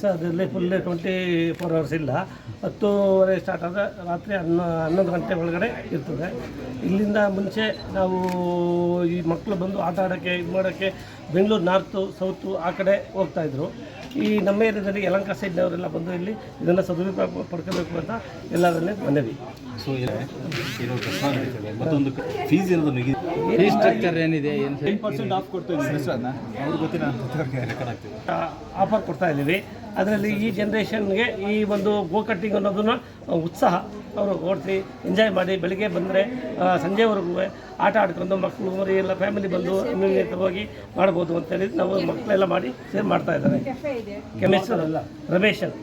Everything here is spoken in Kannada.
ಸರ್ ಅದರಲ್ಲಿ ಫುಲ್ ಟ್ವೆಂಟಿ ಫೋರ್ ಅವರ್ಸ್ ಇಲ್ಲ. ಹತ್ತೂವರೆ ಸ್ಟಾರ್ಟ್ ಆದರೆ ರಾತ್ರಿ ಹನ್ನೊ ಹನ್ನೊಂದು ಗಂಟೆ ಒಳಗಡೆ ಇರ್ತದೆ. ಇಲ್ಲಿಂದ ಮುಂಚೆ ನಾವು ಈ ಮಕ್ಕಳು ಬಂದು ಆಟ ಆಡೋಕ್ಕೆ ಇದು ಮಾಡೋಕ್ಕೆ ಬೆಂಗಳೂರು ನಾರ್ತು ಸೌತು ಆ ಕಡೆ ಹೋಗ್ತಾಯಿದ್ರು ಈ ನಮ್ಮ ಏರಿಯಾದಲ್ಲಿ ಯಲಂಕ ಸೈಡ್ನವರೆಲ್ಲ ಬಂದು ಇಲ್ಲಿ ಇದನ್ನು ಸದುಪಯೋಗ ಪಡ್ಕೋಬೇಕು ಅಂತ ಎಲ್ಲರಲ್ಲೇ ಮನವಿ ಸೊ ಮತ್ತೊಂದು ಫೀಸ್ ಇರೋದು ನಿಗದಿ ಫೀಸ್ ಸ್ಟ್ರಕ್ಚರ್ ಏನಿದೆ ಏನು ಟೆನ್ ಪರ್ಸೆಂಟ್ ಆಫ್ ಕೊಡ್ತೀವಿ ಆಫರ್ ಕೊಡ್ತಾ ಇದ್ದೀವಿ. ಅದರಲ್ಲಿ ಈ ಜನ್ರೇಷನ್ಗೆ ಈ ಒಂದು ಗೋ ಕಟ್ಟಿಂಗ್ ಅನ್ನೋದನ್ನ ಉತ್ಸಾಹ. ಅವರು ಓಡಿಸಿ ಎಂಜಾಯ್ ಮಾಡಿ ಬೆಳಿಗ್ಗೆ ಬಂದರೆ ಸಂಜೆವರೆಗೂ ಆಟ ಆಡ್ಕೊಂಡು ಮಕ್ಕಳು ಮರಿ ಎಲ್ಲ ಫ್ಯಾಮಿಲಿ ಬಂದು ಹೋಗಿ ಮಾಡ್ಬೋದು ಅಂತೇಳಿ ನಾವು ಮಕ್ಕಳೆಲ್ಲ ಮಾಡಿ ಸೇರ್ ಮಾಡ್ತಾ ಇದ್ದಾರೆ. ಕೆಮಿಸ್ಟರ್ ಅಲ್ಲ ರಮೇಶನ್